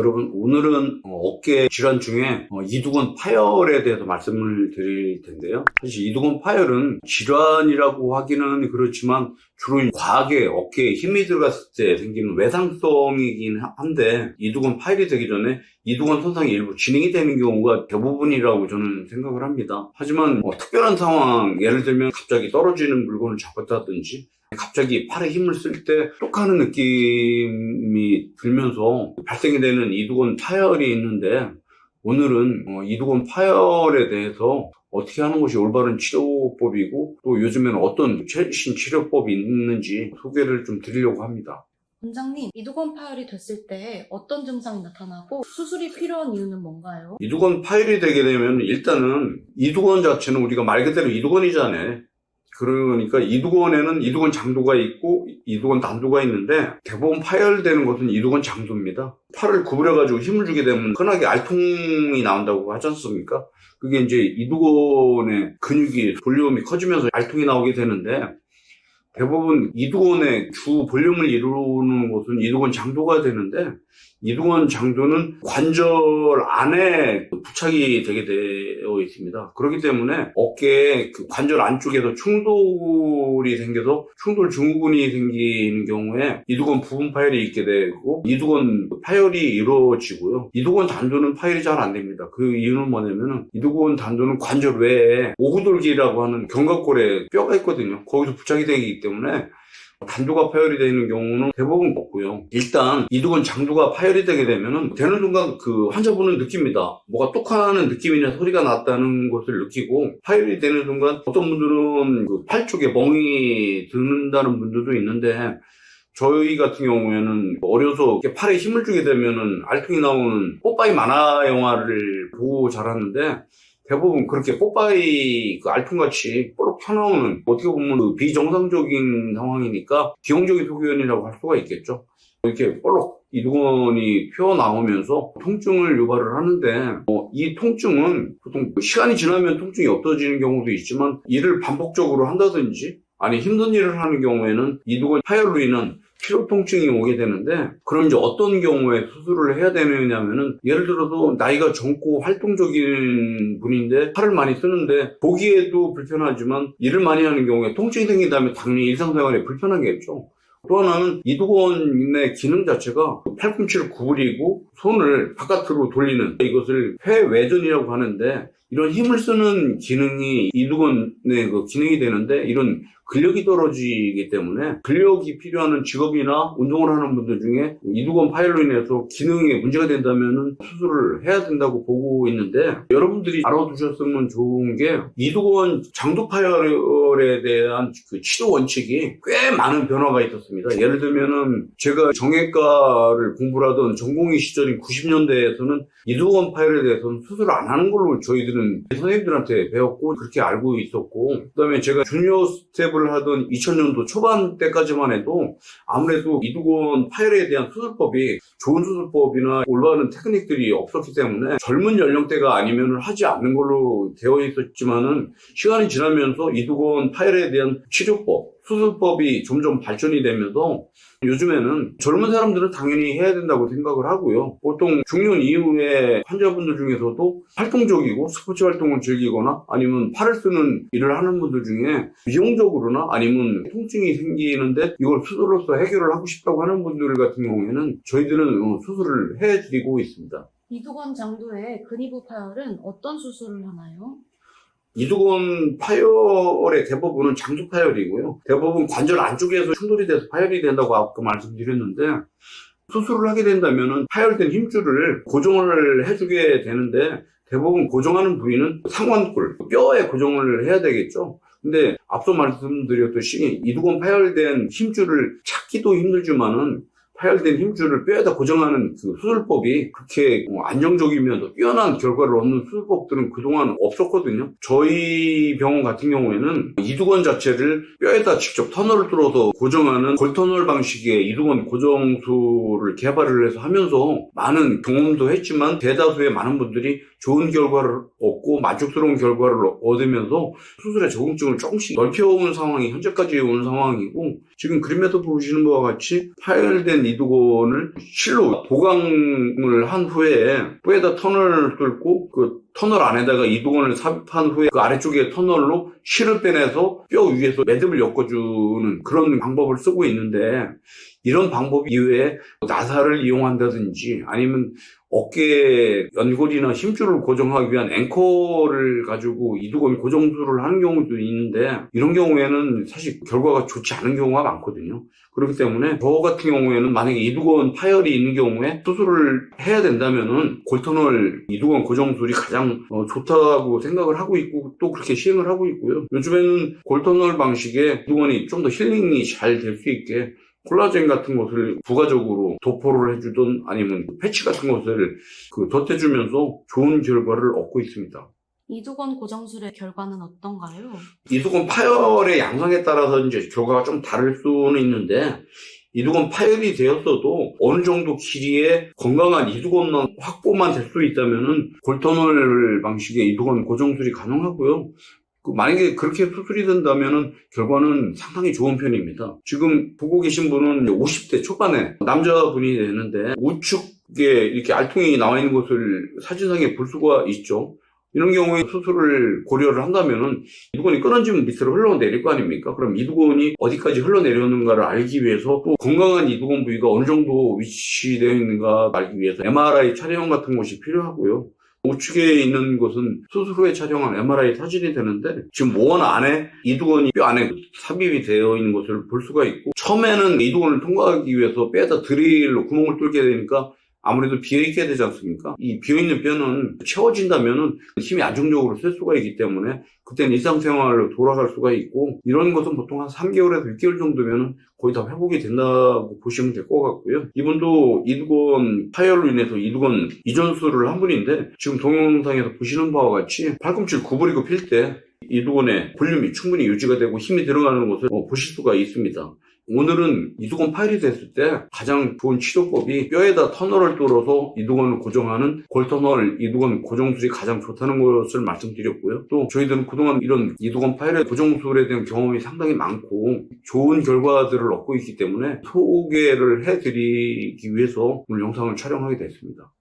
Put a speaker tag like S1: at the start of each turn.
S1: 여러분 오늘은 어, 어깨 질환 중에 어, 이두근 파열에 대해서 말씀을 드릴 텐데요. 사실 이두근 파열은 질환이라고 하기는 그렇지만 주로 과하게 어깨에 힘이 들어갔을 때 생기는 외상성이긴 한데 이두근 파열이 되기 전에 이두근 손상이 일부 진행이 되는 경우가 대부분이라고 저는 생각을 합니다. 하지만 뭐 특별한 상황 예를 들면 갑자기 떨어지는 물건을 잡았다든지 갑자기 팔에 힘을 쓸 때 똑하는 느낌이 들면서 발생이 되는 이두근 파열이 있는데 오늘은 어, 이두근 파열에 대해서 어떻게 하는 것이 올바른 치료법이고 또 요즘에는 어떤 최신 치료법이 있는지 소개를 좀 드리려고 합니다.
S2: 원장님, 이두건 파열이 됐을 때 어떤 증상이 나타나고 수술이 필요한 이유는 뭔가요?
S1: 이두근 파열이 되게 되면 일단은 이두근 자체는 우리가 말 그대로 이두근이잖아요. 그러니까 이두근에는 이두근 장도가 있고 이두근 단도가 있는데 대부분 파열되는 것은 이두근 장도입니다. 팔을 구부려가지고 힘을 주게 되면 흔하게 알통이 나온다고 하지 않습니까? 그게 이제 이두근의 근육이 볼륨이 커지면서 알통이 나오게 되는데 대부분 이두근의 주 볼륨을 이루는 것은 이두근 장도가 되는데 이두근 장도는 관절 안에 부착이 되게 되어 있습니다. 그렇기 때문에 어깨에 그 관절 안쪽에서 충돌이 생겨서 충돌 증후군이 생기는 경우에 이두근 부분 파열이 있게 되고 이두근 파열이 이루어지고요. 이두근 단도는 파열이 잘 안 됩니다. 그 이유는 뭐냐면은 이두근 단도는 관절 외에 오구돌기라고 하는 견갑골에 뼈가 있거든요. 거기서 부착이 되기 때문에 단도가 파열이 되는 경우는 대부분 없고요. 일단 이두근 장도가 파열이 되게 되면은 되는 순간 그 환자분은 느낍니다. 뭐가 똑하는 느낌이나 소리가 났다는 것을 느끼고 파열이 되는 순간 어떤 분들은 그 팔 쪽에 멍이 드는다는 분들도 있는데 저희 같은 경우에는 어려서 팔에 힘을 주게 되면은 알통이 나오는 뽀빠이 만화 영화를 보고 자랐는데 대부분 그렇게 뽀빠이 그 알통같이 볼록 튀어나오는 어떻게 보면 그 비정상적인 상황이니까 기형적인 소견이라고 할 수가 있겠죠. 이렇게 볼록 이두근이 튀어나오면서 통증을 유발을 하는데 어, 이 통증은 보통 시간이 지나면 통증이 없어지는 경우도 있지만 일을 반복적으로 한다든지 아니 힘든 일을 하는 경우에는 이두근 파열로 인한 피로 통증이 오게 되는데 그럼 이제 어떤 경우에 수술을 해야 되느냐면은 예를 들어서 나이가 젊고 활동적인 분인데 팔을 많이 쓰는데 보기에도 불편하지만 일을 많이 하는 경우에 통증이 생긴다면 당연히 일상생활에 불편하겠죠. 또 하나는 이두근의 기능 자체가 팔꿈치를 구부리고 손을 바깥으로 돌리는 이것을 회외전이라고 하는데 이런 힘을 쓰는 기능이 이두근의 그 기능이 되는데 이런 근력이 떨어지기 때문에 근력이 필요한 직업이나 운동을 하는 분들 중에 이두근 파열로 인해서 기능에 문제가 된다면 수술을 해야 된다고 보고 있는데 여러분들이 알아두셨으면 좋은 게 이두근 장도 파열 에 대한 그 치료 원칙이 꽤 많은 변화가 있었습니다. 예를 들면은 제가 정형외과를 공부를 하던 전공의 시절인 90년대에서는 이두근 파열에 대해서는 수술을 안 하는 걸로 저희들은 선생님들한테 배웠고 그렇게 알고 있었고 그다음에 제가 주니어 스텝을 하던 2000년도 초반 때까지만 해도 아무래도 이두근 파열에 대한 수술법이 좋은 수술법이나 올바른 테크닉들이 없었기 때문에 젊은 연령대가 아니면 하지 않는 걸로 되어 있었지만은 시간이 지나면서 이두 근 파열에 대한 치료법, 수술법이 점점 발전이 되면서 요즘에는 젊은 사람들은 당연히 해야 된다고 생각을 하고요. 보통 중년 이후에 환자분들 중에서도 활동적이고 스포츠 활동을 즐기거나 아니면 팔을 쓰는 일을 하는 분들 중에 미용적으로나 아니면 통증이 생기는데 이걸 수술로서 해결을 하고 싶다고 하는 분들 같은 경우에는 저희들은 어, 수술을 해드리고 있습니다.
S2: 이두건 장도의 근위부 파열은 어떤 수술을 하나요?
S1: 이두근 파열의 대부분은 장두 파열이고요. 대부분 관절 안쪽에서 충돌이 돼서 파열이 된다고 아까 말씀드렸는데 수술을 하게 된다면 파열된 힘줄을 고정을 해주게 되는데 대부분 고정하는 부위는 상완골, 뼈에 고정을 해야 되겠죠. 근데 앞서 말씀드렸듯이 이두근 파열된 힘줄을 찾기도 힘들지만은 파열된 힘줄을 뼈에다 고정하는 그 수술법이 그렇게 안정적이면서 뛰어난 결과를 얻는 수술법들은 그동안 없었거든요. 저희 병원 같은 경우에는 이두근 자체를 뼈에다 직접 터널을 뚫어서 고정하는 골터널 방식의 이두근 고정수를 개발을 해서 하면서 많은 경험도 했지만 대다수의 많은 분들이 좋은 결과를 얻고 만족스러운 결과를 얻으면서 수술의 적응증을 조금씩 넓혀온 상황이 현재까지 온 상황이고 지금 그림에도 보시는 바와 같이 파열된 이두건을 실로 보강을 한 후에 뼈에다 터널을 뚫고 그 터널 안에다가 이두건을 삽입한 후에 그 아래쪽에 터널로 실을 빼내서 뼈 위에서 매듭을 엮어주는 그런 방법을 쓰고 있는데 이런 방법 이외에 나사를 이용한다든지 아니면 어깨 연골이나 힘줄을 고정하기 위한 앵커를 가지고 이두건 고정술을 하는 경우도 있는데 이런 경우에는 사실 결과가 좋지 않은 경우가 많거든요. 그렇기 때문에 저 같은 경우에는 만약에 이두건 파열이 있는 경우에 수술을 해야 된다면은 골터널 이두건 고정술이 가장 어, 좋다고 생각을 하고 있고 또 그렇게 시행을 하고 있고요. 요즘에는 골터널 방식의 이두건이 좀 더 힐링이 잘 될 수 있게 콜라겐 같은 것을 부가적으로 도포를 해주든 아니면 패치 같은 것을 그 덧대주면서 좋은 결과를 얻고 있습니다.
S2: 이두건 고정술의 결과는 어떤가요?
S1: 이두건 파열의 양상에 따라서 이제 결과가 좀 다를 수는 있는데 이두건 파열이 되었어도 어느 정도 길이의 건강한 이두건 확보만 될 수 있다면은 골터널 방식의 이두건 고정술이 가능하고요. 그 만약에 그렇게 수술이 된다면은 결과는 상당히 좋은 편입니다. 지금 보고 계신 분은 50대 초반에 남자분이 되는데 우측에 이렇게 알통이 나와 있는 것을 사진상에 볼 수가 있죠. 이런 경우에 수술을 고려를 한다면은 이두건이 끊어지면 밑으로 흘러내릴 거 아닙니까? 그럼 이두건이 어디까지 흘러내렸는가를 알기 위해서 또 건강한 이두건 부위가 어느 정도 위치되어 있는가 알기 위해서 MRI 촬영 같은 것이 필요하고요. 우측에 있는 곳은 수술 후에 촬영한 MRI 사진이 되는데 지금 모원 안에 이두건이 뼈 안에 삽입이 되어 있는 것을 볼 수가 있고 처음에는 이두건을 통과하기 위해서 뼈에다 드릴로 구멍을 뚫게 되니까 아무래도 비어있게 되지 않습니까? 이 비어있는 뼈는 채워진다면은 힘이 안정적으로 쓸 수가 있기 때문에 그때는 일상생활로 돌아갈 수가 있고 이런 것은 보통 한 3개월에서 6개월 정도면은 거의 다 회복이 된다고 보시면 될 것 같고요. 이분도 이두건 파열로 인해서 이두건 이전수를 한 분인데 지금 동영상에서 보시는 바와 같이 팔꿈치를 구부리고 필때 이두건의 볼륨이 충분히 유지가 되고 힘이 들어가는 것을 어, 보실 수가 있습니다. 오늘은 이두건 파열이 됐을 때 가장 좋은 치료법이 뼈에다 터널을 뚫어서 이두건을 고정하는 골터널 이두건 고정술이 가장 좋다는 것을 말씀드렸고요. 또 저희들은 그동안 이런 이두건 파열의 고정술에 대한 경험이 상당히 많고 좋은 결과들을 얻고 있기 때문에 소개를 해드리기 위해서 오늘 영상을 촬영하게 됐습니다.